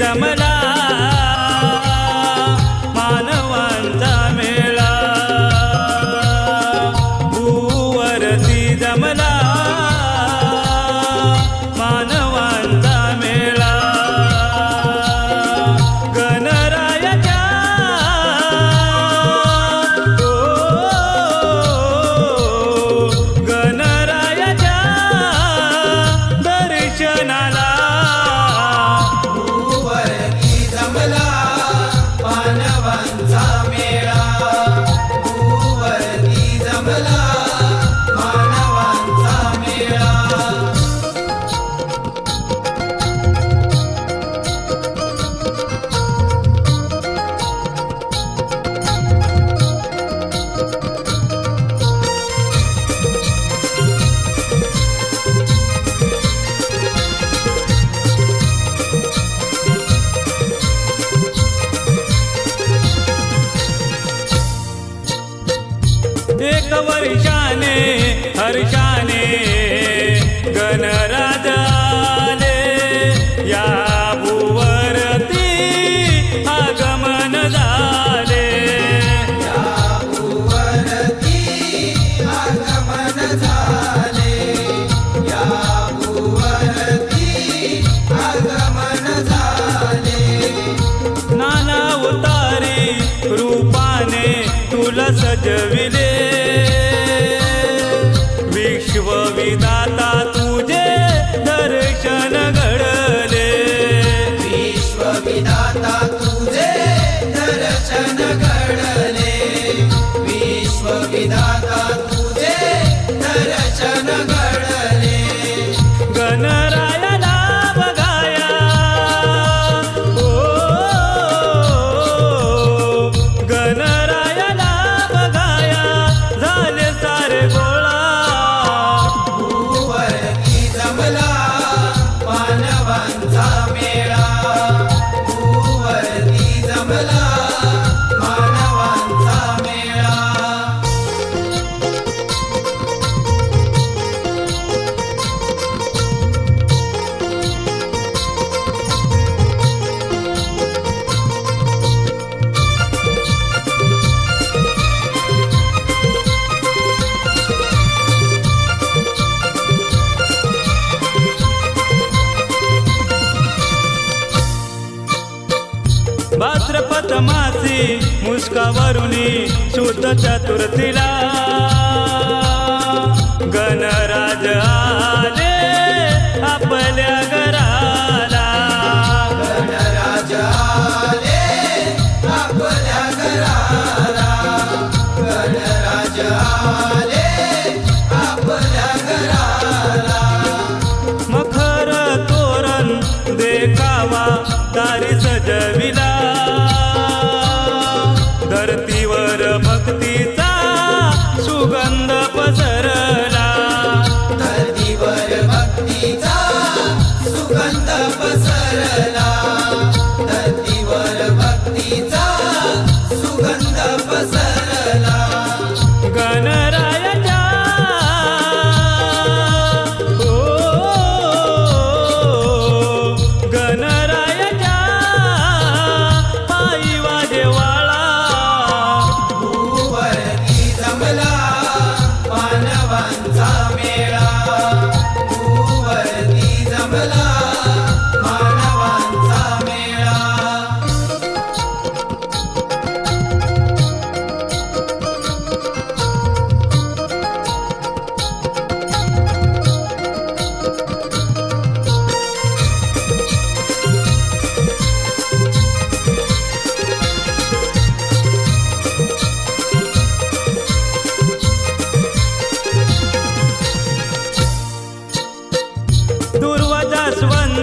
दमला वर्षाने हर्षाने गणराज आले या भूवरती आगमन झाले आगमन झाले. नाना उतारी रूपाने तुला सजविले. दादा तुझे दर्शन घडले. विश्वविधाता तुझे दर्शन घडले. तुझे दर्शन घडले. भाद्रपद मासी मुस्कावरुनी शुद्ध चतुर्थीला गणराज आले आपल्या घराला. गणराज आले आपल्या घराला. गणराज आले आपल्या घराला. मखर तोरण देखावा दारी सजविला.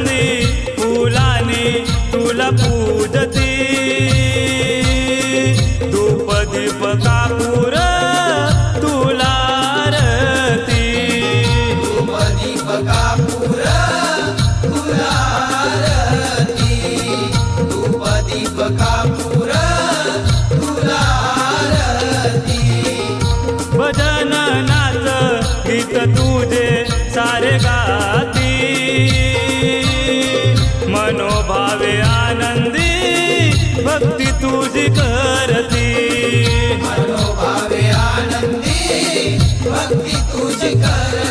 दुर्वजस्वंदी फुलाने तुला पूजती. धूप दीप कापूर तुला आरती. कापूर कापूर भजन नाच गीत तुझे सारे गाती. तुझी करती. मनोभावे आनंदी भक्ती तुझी करती.